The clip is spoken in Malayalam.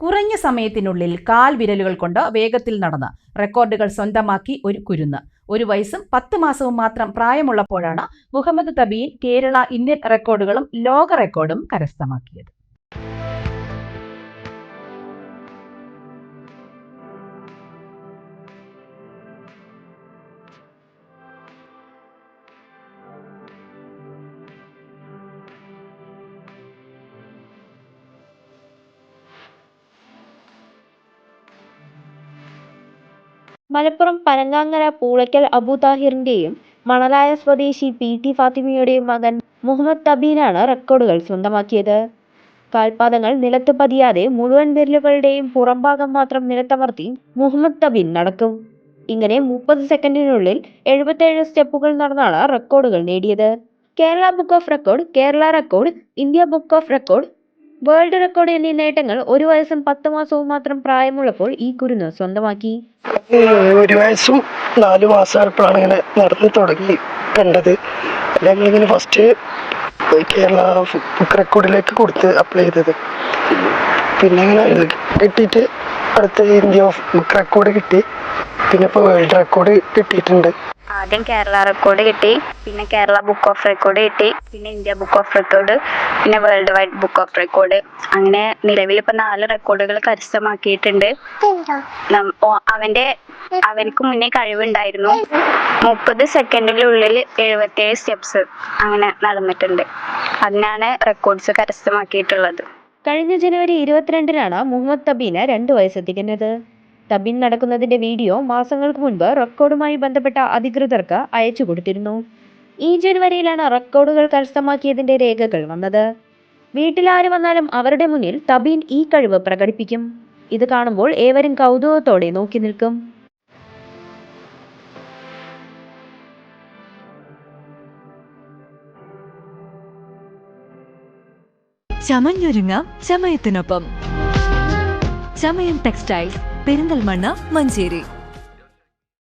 കുറഞ്ഞ സമയത്തിനുള്ളിൽ കാൽ വിരലുകൾ കൊണ്ട് വേഗത്തിൽ നടന്ന് റെക്കോർഡുകൾ സ്വന്തമാക്കി ഒരു കുരുന്ന്. ഒരു വയസ്സും പത്ത് മാസവും മാത്രം പ്രായമുള്ളപ്പോഴാണ് മുഹമ്മദ് തബീൻ കേരള ഇന്ത്യൻ റെക്കോർഡുകളും ലോക റെക്കോർഡും കരസ്ഥമാക്കിയത്. മലപ്പുറം പനങ്ങാങ്ങര പൂളയ്ക്കൽ അബൂതാഹിറിന്റെയും മണലായ സ്വദേശി പി ടി ഫാത്തിമയുടെയും മകൻ മുഹമ്മദ് തബീനാണ് റെക്കോർഡുകൾ സ്വന്തമാക്കിയത്. കാൽപാദങ്ങൾ നിലത്ത് പതിയാതെ മുഴുവൻ വിരലുകളുടെയും പുറംഭാഗം മാത്രം നിലത്തമർത്തി മുഹമ്മദ് തബീൻ നടക്കും. ഇങ്ങനെ മുപ്പത് സെക്കൻഡിനുള്ളിൽ എഴുപത്തേഴ് സ്റ്റെപ്പുകൾ നടന്നാണ് റെക്കോർഡുകൾ നേടിയത്. Kerala book of record Kerala record India book of record world record എന്നീ നേട്ടങ്ങൾ ഒരു വയസ്സും പത്ത് മാസവും മാത്രം പ്രായമുള്ളപ്പോൾ ഈ കുരുന്ന് സ്വന്തമാക്കി. ഒരു വയസ്സും നാല് മാസമായപ്പോഴാണ് ഇങ്ങനെ നടന്നു തുടങ്ങി കണ്ടത്. ഞങ്ങളിങ്ങനെ ഫസ്റ്റ് കേരള ബുക്ക് റെക്കോർഡിലേക്ക് കൊടുത്ത് അപ്ലൈ ചെയ്തത്. പിന്നെ ഇങ്ങനെ കിട്ടിയിട്ട് അടുത്ത ഇന്ത്യ ബുക്ക് റെക്കോർഡ് കിട്ടി. പിന്നെ ഇപ്പോൾ വേൾഡ് റെക്കോർഡ് കിട്ടിയിട്ടുണ്ട്. ആദ്യം കേരള റെക്കോർഡ് കിട്ടി പിന്നെ കേരള ബുക്ക് ഓഫ് റെക്കോർഡ് കിട്ടി പിന്നെ ഇന്ത്യ ബുക്ക് ഓഫ് റെക്കോർഡ് പിന്നെ world wide book of record അങ്ങനെ നിലവിൽ ഇപ്പൊ നാല് റെക്കോർഡുകൾ കരസ്ഥമാക്കിയിട്ടുണ്ട്. അവന്റെ അവനക്ക് മുന്നേ കഴിവുണ്ടായിരുന്നു. മുപ്പത് സെക്കൻഡിനുള്ളിൽ എഴുപത്തിയേഴ് സ്റ്റെപ്സ് അങ്ങനെ നടന്നിട്ടുണ്ട്. അതിനാണ് റെക്കോർഡ്സ് കരസ്ഥമാക്കിയിട്ടുള്ളത്. കഴിഞ്ഞ ജനുവരി ഇരുപത്തിരണ്ടിനാണ് മുഹമ്മദ് തബീന രണ്ട് വയസ്സ് തികഞ്ഞത് തബീൻ നടക്കുന്നതിന്റെ വീഡിയോ മാസങ്ങൾക്ക് മുൻപ് റെക്കോർഡുമായി ബന്ധപ്പെട്ട അധികൃതർക്ക് അയച്ചു കൊടുത്തിരുന്നു. ഈ ജനുവരിയിലാണ് റെക്കോർഡുകൾ കരസ്ഥമാക്കിയതിന്റെ രേഖകൾ വന്നത്. വീട്ടിൽ ആര് വന്നാലും അവരുടെ മുന്നിൽ തബീൻ ഈ കഴിവ് പ്രകടിപ്പിക്കും. ഇത് കാണുമ്പോൾ ഏവരും കൗതുകത്തോടെ നോക്കി നിൽക്കും. ചമഞ്ഞൊരുങ്ങാം ചമയത്തിനൊപ്പം. ചമയം ടെക്സ്റ്റൈൽസ്. പെരിന്തൽമണ്ണ മഞ്ചേരി.